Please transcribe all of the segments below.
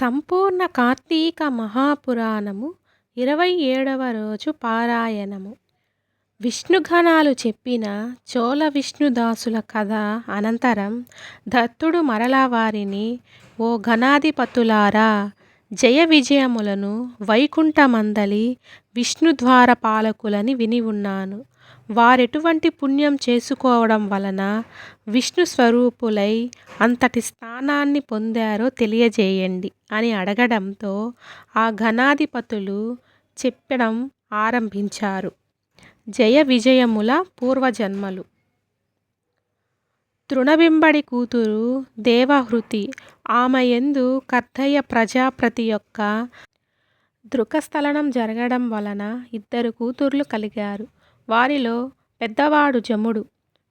సంపూర్ణ కార్తీక మహాపురాణము ఇరవై ఏడవ రోజు పారాయణము. విష్ణుఘనాలు చెప్పిన చోళ విష్ణుదాసుల కథ అనంతరం దత్తుడు మరలా వారిని ఓ ఘనాధిపతులారా జయ విజయములను వైకుంఠమందలి విష్ణుద్వార పాలకులని విని ఉన్నాను. వారెటువంటి పుణ్యం చేసుకోవడం వలన విష్ణు స్వరూపులై అంతటి స్థానాన్ని పొందారో తెలియజేయండి అని అడగడంతో ఆ ఘనాధిపతులు చెప్పడం ఆరంభించారు. జయ విజయముల పూర్వజన్మలు. తృణబింబడి కూతురు దేవహృతి ఆమె యందు కర్తయ్య ప్రజాప్రతి యొక్క దృకస్థలనం జరగడం వలన ఇద్దరు కూతుర్లు కలిగారు. వారిలో పెద్దవాడు జముడు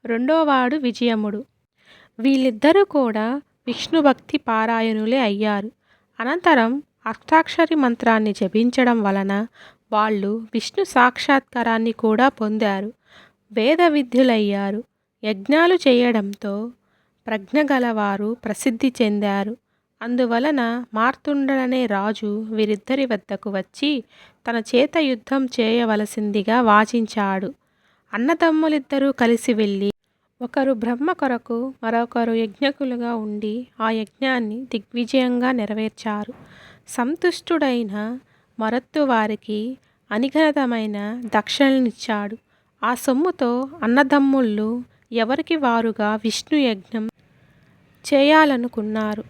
రెండోవాడు విజయముడు. వీళ్ళిద్దరూ కూడా విష్ణుభక్తి పారాయణులే అయ్యారు. అనంతరం అష్టాక్షరి మంత్రాన్ని జపించడం వలన వాళ్ళు విష్ణు సాక్షాత్కారాన్ని కూడా పొందారు. వేద విద్యులయ్యారు. యజ్ఞాలు చేయడంతో ప్రజ్ఞ గలవారు ప్రసిద్ధి చెందారు. అందువలన మార్తుండలనే రాజు వీరిద్దరి వద్దకు వచ్చి తన చేత యుద్ధం చేయవలసిందిగా వాచించాడు. అన్నదమ్ములిద్దరూ కలిసి వెళ్ళి ఒకరు బ్రహ్మ కొరకు మరొకరు యజ్ఞకులుగా ఉండి ఆ యజ్ఞాన్ని దిగ్విజయంగా నెరవేర్చారు. సంతుష్టుడైన మరత్తు వారికి అనిఘనతమైన దక్షిణనిచ్చాడు ఆ సొమ్ముతో అన్నదమ్ముళ్ళు ఎవరికి వారుగా విష్ణు యజ్ఞం చేయాలనుకున్నారు.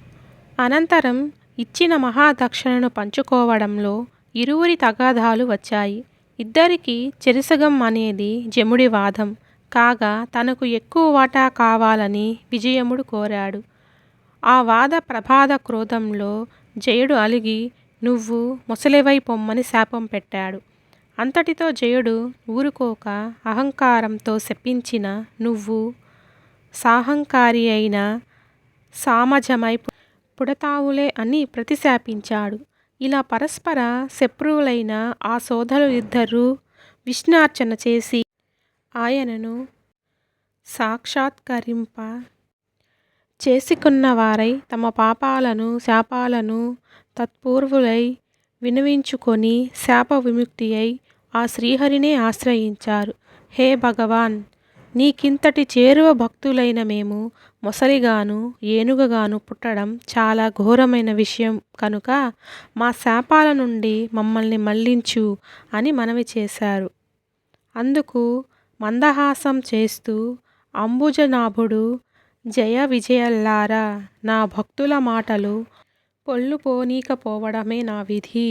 అనంతరం ఇచ్చిన మహాదక్షిణను పంచుకోవడంలో ఇరువురి తగాదాలు వచ్చాయి. ఇద్దరికీ చెరిసగం అనేది జముడి వాదం. కాగా తనకు ఎక్కువ వాటా కావాలని విజయముడు కోరాడు. ఆ వాద ప్రభాద క్రోధంలో జయుడు అలిగి నువ్వు ముసలివై పొమ్మని శాపం పెట్టాడు. అంతటితో జయుడు ఊరుకోక అహంకారంతో శపించిన నువ్వు సాహంకారి అయిన సామజమై పుడతావులే అని ప్రతిశాపించాడు. ఇలా పరస్పర శత్రువులైన ఆ సోదరులిద్దరూ విష్ణార్చన చేసి ఆయనను సాక్షాత్కరింప చేసుకున్నవారై తమ పాపాలను శాపాలను తత్పూర్వులై వినవించుకొని శాప విముక్తి అయి ఆ శ్రీహరినే ఆశ్రయించారు. హే భగవాన్! నీకింతటి చేరువ భక్తులైన మేము మొసలిగాను ఏనుగగాను పుట్టడం చాలా ఘోరమైన విషయం కనుక మా శాపాల నుండి మమ్మల్ని మళ్ళించు అని మనవి చేశారు. అందుకు మందహాసం చేస్తూ అంబుజనాభుడు జయ విజయల్లారా నా భక్తుల మాటలు పొళ్ళు పోనీకపోవడమే నా విధి.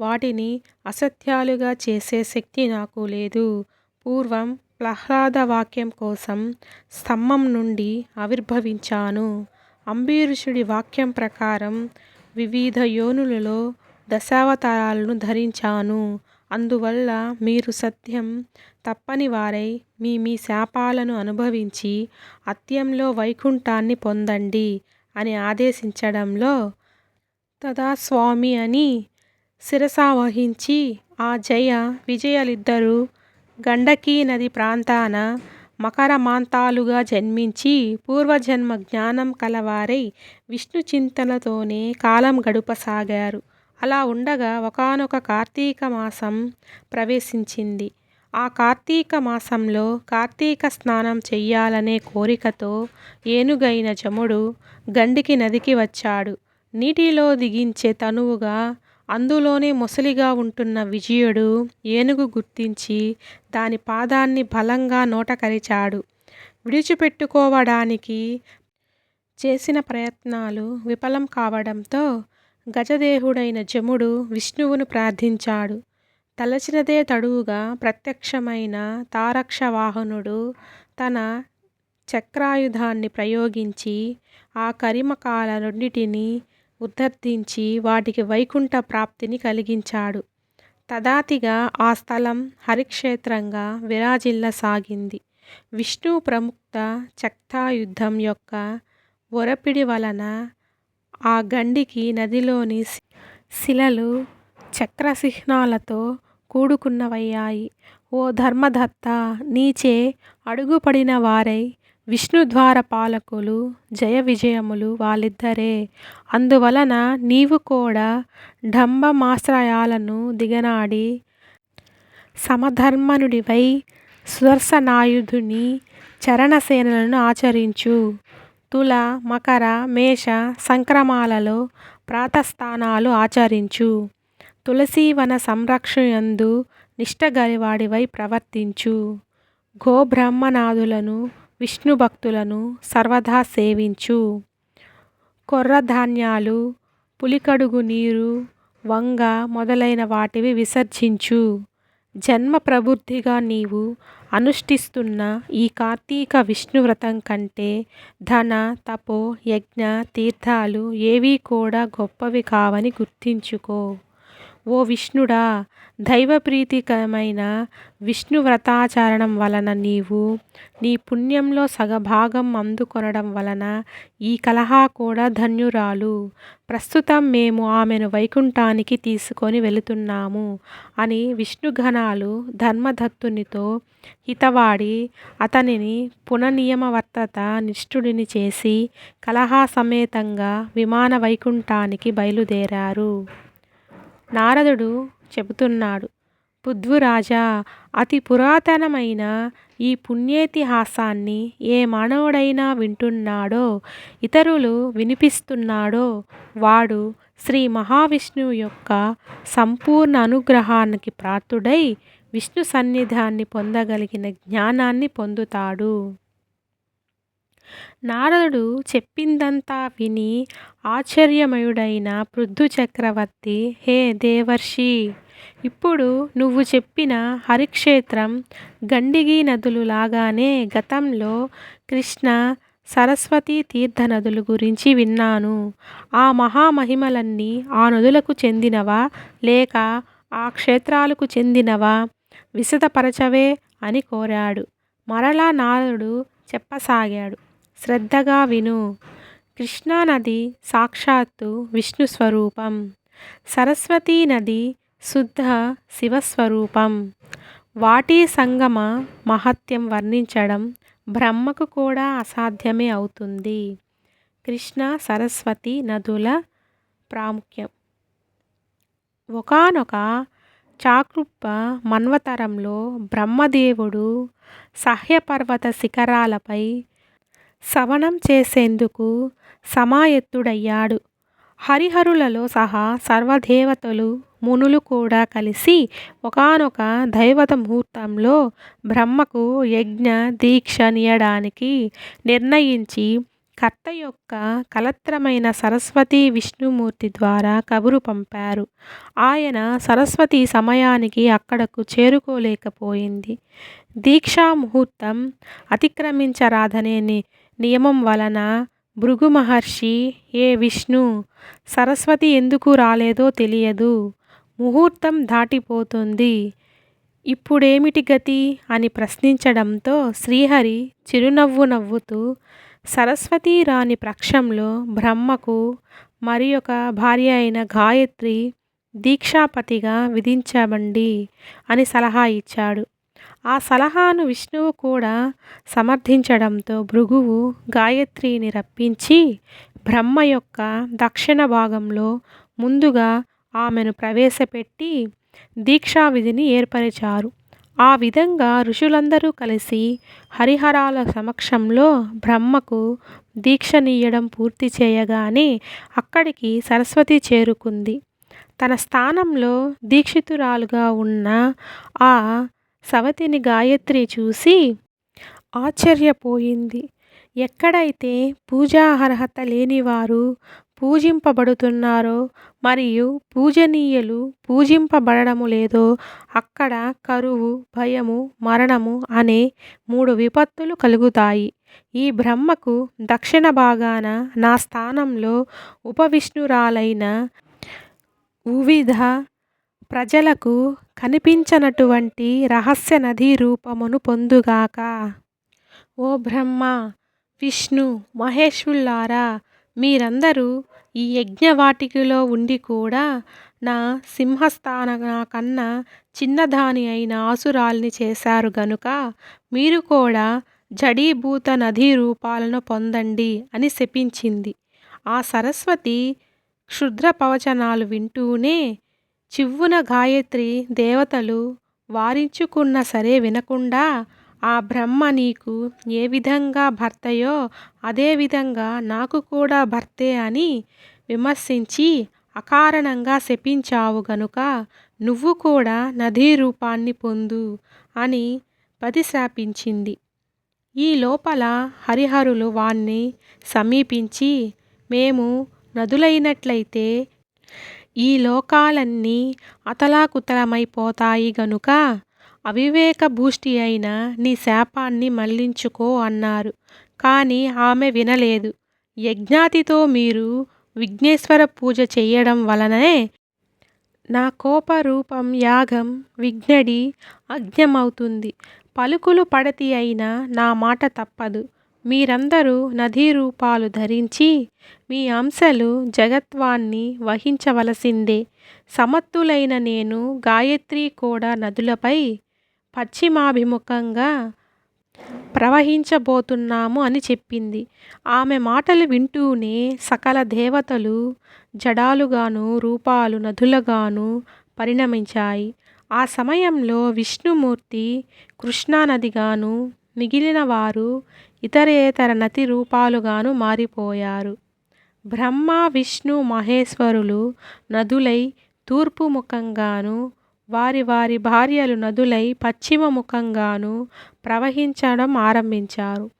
వాటిని అసత్యాలుగా చేసే శక్తి నాకు లేదు. పూర్వం ప్రహ్లాద వాక్యం కోసం స్తంభం నుండి ఆవిర్భవించాను. అంబీరుషుడి వాక్యం ప్రకారం వివిధ యోనులలో దశావతారాలను ధరించాను. అందువల్ల మీరు సత్యం తప్పని వారై మీ మీ శాపాలను అనుభవించి అత్యంలో వైకుంఠాన్ని పొందండి అని ఆదేశించడంలో తదా స్వామి అని శిరసావహించి ఆ జయ విజయలిద్దరూ గండకీ నది ప్రాంతాన మకరమాంతాలుగా జన్మించి పూర్వజన్మ జ్ఞానం కలవారై విష్ణు చింతనతోనే కాలం గడుపసాగారు. అలా ఉండగా ఒకానొక కార్తీక మాసం ప్రవేశించింది. ఆ కార్తీక మాసంలో కార్తీక స్నానం చెయ్యాలనే కోరికతో ఏనుగైన జముడు గండికి నదికి వచ్చాడు. నీటిలో దిగించే తనువుగా అందులోనే మొసలిగా ఉంటున్న విజయుడు ఏనుగు గుర్తించి దాని పాదాన్ని బలంగా నోటకరిచాడు. విడిచిపెట్టుకోవడానికి చేసిన ప్రయత్నాలు విఫలం కావడంతో గజదేహుడైన జముడు విష్ణువును ప్రార్థించాడు. తలచినదే తడువుగా ప్రత్యక్షమైన తారక్ష వాహనుడు తన చక్రాయుధాన్ని ప్రయోగించి ఆ కరిమకాల రెండిటిని ఉద్ధర్తించి వాటికి వైకుంఠ ప్రాప్తిని కలిగించాడు. తదాతిగా ఆ స్థలం హరిక్షేత్రంగా విరాజిల్లసాగింది విష్ణు ప్రముక్త యుద్ధం యొక్క ఒరపిడి వలన ఆ గండికి నదిలోని శిలలు చక్రసిహ్నాలతో కూడుకున్నవయ్యాయి. ఓ ధర్మదత్త నీచే అడుగుపడిన వారై విష్ణుద్వార పాలకులు జయ విజయములు వాళ్ళిద్దరే. అందువలన నీవు కూడా డంబమాశ్రయాలను దిగనాడి సమధర్మనుడివై సుదర్శనాయుధుని చరణసేనలను ఆచరించు. తుల మకర మేష సంక్రమాలలో ప్రాతస్థానాలు ఆచరించు. తులసీవన సంరక్షణయందు నిష్ఠగలివాడివై ప్రవర్తించు. గోబ్రహ్మనాథులను విష్ణు భక్తులను సర్వదా సేవించు. కొర్రధాన్యాలు పులికడుగు నీరు వంగ మొదలైన వాటివి విసర్జించు. జన్మ ప్రబుద్ధిగా నీవు అనుష్ఠిస్తున్న ఈ కార్తీక విష్ణువ్రతం కంటే ధన తపో యజ్ఞ తీర్థాలు ఏవీ కూడా గొప్పవి కావని గుర్తించుకో. ఓ విష్ణుడా దైవప్రీతికరమైన విష్ణు వ్రతాచరణం వలన నీవు నీ పుణ్యంలో సగభాగం అందుకొనడం వలన ఈ కలహ కూడా ధన్యురాలు. ప్రస్తుతం మేము ఆమెను వైకుంఠానికి తీసుకొని వెళుతున్నాము అని విష్ణుఘనాలు ధర్మదత్తునితో హితవాడి అతనిని పునఃనియమవర్తత నిష్ఠుడిని చేసి కలహా సమేతంగా విమాన వైకుంఠానికి బయలుదేరారు. నారదుడు చెబుతున్నాడు పృథ్వీరాజా అతి పురాతనమైన ఈ పుణ్యేతిహాసాన్ని ఏ మానవుడైనా వింటున్నాడో ఇతరులు వినిపిస్తున్నాడో వాడు శ్రీ మహావిష్ణువు యొక్క సంపూర్ణ అనుగ్రహానికి ప్రార్థుడై విష్ణు సన్నిధాన్ని పొందగలిగిన జ్ఞానాన్ని పొందుతాడు. నారదుడు చెప్పిందంతా విని ఆశ్చర్యమయుడైన పృథు చక్రవర్తి హే దేవర్షి ఇప్పుడు నువ్వు చెప్పిన హరిక్షేత్రం గండిగి నదులు లాగానే గతంలో కృష్ణ సరస్వతి తీర్థ నదుల గురించి విన్నాను. ఆ మహామహిమలన్నీ ఆ నదులకు చెందినవా లేక ఆ క్షేత్రాలకు చెందినవా విశదపరచవే అని కోరాడు. మరలా నారదుడు చెప్పసాగాడు. శ్రద్ధగా విను. కృష్ణానది సాక్షాత్తు విష్ణు స్వరూపం సరస్వతీ నది శుద్ధ శివస్వరూపం. వాటి సంగమ మహత్యం వర్ణించడం బ్రహ్మకు కూడా అసాధ్యమే అవుతుంది. కృష్ణ సరస్వతి నదుల ప్రాముఖ్యం. ఒకానొక చాకృప్ప మన్వతరంలో బ్రహ్మదేవుడు సహ్యపర్వత శిఖరాలపై శవనం చేసేందుకు సమాయత్తుడయ్యాడు. హరిహరులలో సహా సర్వదేవతలు మునులు కూడా కలిసి ఒకానొక దైవత ముహూర్తంలో బ్రహ్మకు యజ్ఞ దీక్ష నీయడానికి నిర్ణయించి కర్త యొక్క కలత్రమైన సరస్వతి విష్ణుమూర్తి ద్వారా కబురు పంపారు. ఆయన సరస్వతి సమయానికి అక్కడకు చేరుకోలేకపోయింది. దీక్షా ముహూర్తం అతిక్రమించరాదనే నియమం వలన భృగు మహర్షి ఏ విష్ణు సరస్వతి ఎందుకు రాలేదో తెలియదు. ముహూర్తం దాటిపోతుంది. ఇప్పుడేమిటి గతి? అని ప్రశ్నించడంతో శ్రీహరి చిరునవ్వు నవ్వుతూ సరస్వతి రాని పక్షంలో బ్రహ్మకు మరి ఒక భార్య అయిన గాయత్రి దీక్షాపతిగా విధించబండి అని సలహా ఇచ్చాడు. ఆ సలహాను విష్ణువు కూడా సమర్థించడంతో భృగువు గాయత్రిని రప్పించి బ్రహ్మ యొక్క దక్షిణ భాగంలో ముందుగా ఆమెను ప్రవేశపెట్టి దీక్షా విధిని ఏర్పరిచారు. ఆ విధంగా ఋషులందరూ కలిసి హరిహరాల సమక్షంలో బ్రహ్మకు దీక్షనీయడం పూర్తి చేయగానే అక్కడికి సరస్వతి చేరుకుంది. తన స్థానంలో దీక్షితురాలుగా ఉన్న ఆ సవతిని గాయత్రి చూసి ఆశ్చర్యపోయింది. ఎక్కడైతే పూజా అర్హత లేనివారు పూజింపబడుతున్నారో మరియు పూజనీయులు పూజింపబడడము లేదో అక్కడ కరువు భయము మరణము అనే మూడు విపత్తులు కలుగుతాయి. ఈ బ్రహ్మకు దక్షిణ భాగాన నా స్థానంలో ఉపవిష్ణురాలైన వివిధ ప్రజలకు కనిపించనటువంటి రహస్య నదీ రూపమును పొందుగాక ఓ బ్రహ్మ విష్ణు మహేశ్వరులారా మీరందరూ ఈ యజ్ఞవాటికలో ఉండి కూడా నా సింహస్థాన కన్నా చిన్నదాని అయిన ఆసురాల్ని చేశారు గనుక మీరు కూడా జడీభూత నదీ రూపాలను పొందండి అని శపించింది. ఆ సరస్వతి క్షుద్ర ప్రవచనాలు వింటూనే చివ్వున గాయత్రి దేవతలు వారించుకున్నా సరే వినకుండా ఆ బ్రహ్మ నీకు ఏ విధంగా భర్తయో అదే విధంగా నాకు కూడా భర్తే అని విమర్శించి అకారణంగా శపించావు గనుక నువ్వు కూడా నదీ రూపాన్ని పొందు అని ప్రతిశాపించింది. ఈ లోపల హరిహరులు వాణ్ణి సమీపించి మేము నదులైనట్లయితే ఈ లోకాలన్నీ అతలాకుతలమైపోతాయి గనుక అవివేక అయిన నీ శాపాన్ని మళ్ళించుకో అన్నారు. కాని ఆమె వినలేదు. యజ్ఞాతితో మీరు విఘ్నేశ్వర పూజ చేయడం వలనే నా కోపరూపం యాగం విఘ్నడి అజ్ఞమవుతుంది పలుకులు పడతి అయినా నా మాట తప్పదు. మీరందరూ నదీ రూపాలు ధరించి మీ అంశలు జగత్వాన్ని వహించవలసిందే. సమర్థులైన నేను గాయత్రి కూడా నదులపై పశ్చిమాభిముఖంగా ప్రవహించబోతున్నాము అని చెప్పింది. ఆమె మాటలు వింటూనే సకల దేవతలు జడాలుగాను రూపాలు నదులుగాను పరిణమించాయి. ఆ సమయంలో విష్ణుమూర్తి కృష్ణానదిగాను మిగిలిన వారు నదీ రూపాలుగాను మారిపోయారు. బ్రహ్మ, విష్ణు, మహేశ్వరులు నదులై తూర్పు ముఖంగాను వారి వారి భార్యలు నదులై పశ్చిమ ముఖంగాను ప్రవహించడం ఆరంభించారు.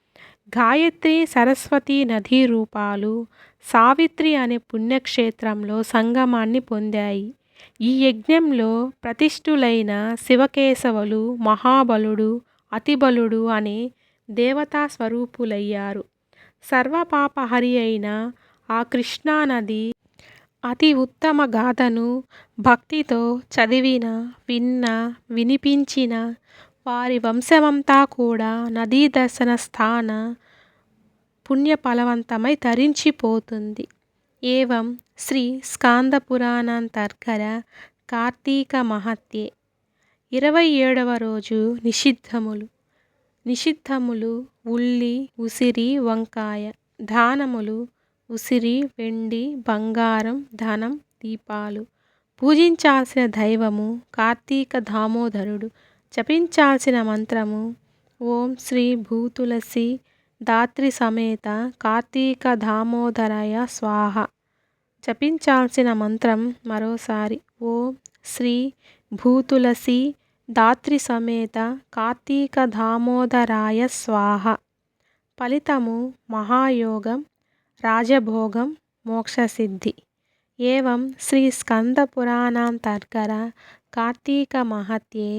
గాయత్రి సరస్వతి నదీ రూపాలు సావిత్రి అనే పుణ్యక్షేత్రంలో సంగమాన్ని పొందాయి. ఈ యజ్ఞంలో ప్రతిష్ఠులైన శివకేశవులు, మహాబలుడు, అతిబలుడు అనే దేవతా స్వరూపులయ్యారు. సర్వపాపహరి అయిన ఆ కృష్ణానది అతి ఉత్తమ గాథను భక్తితో చదివిన విన్న వినిపించిన వారి వంశమంతా కూడా నదీ దర్శన స్థాన పుణ్యఫలవంతమై తరించిపోతుంది. ఏవం శ్రీ స్కాందపురాణాంతర్గత కార్తీక మహత్యే ఇరవై ఏడవ రోజు నిషిద్ధములు నిషిద్ధములు ఉల్లి, ఉసిరి, వంకాయ దానములు ఉసిరి, వెండి, బంగారం, ధనం, దీపాలు. పూజించాల్సిన దైవము కార్తీక దామోదరుడు. జపించాల్సిన మంత్రము ఓం శ్రీ భూతులసి ధాత్రీసమేత కార్తీక దామోదరయ స్వాహ. జపించాల్సిన మంత్రం మరోసారి ఓం శ్రీ భూతులసి ధాత్రీసమేత కార్తీక దామోదరాయ స్వాహ. ఫలితము మహాయోగం రాజభోగం మోక్షసిద్ధి. ఏవం శ్రీ స్కందపురాణాంతర్గర కార్తీక మహత్యే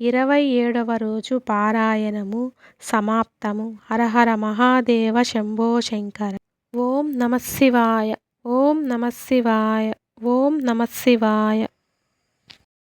ఇరవై ఏడవ రోజు పారాయణము సమాప్తము. హరహర మహాదేవ శంభో శంకర. ఓం నమశివాయ ఓం నమశివాయ ఓం నమశివాయ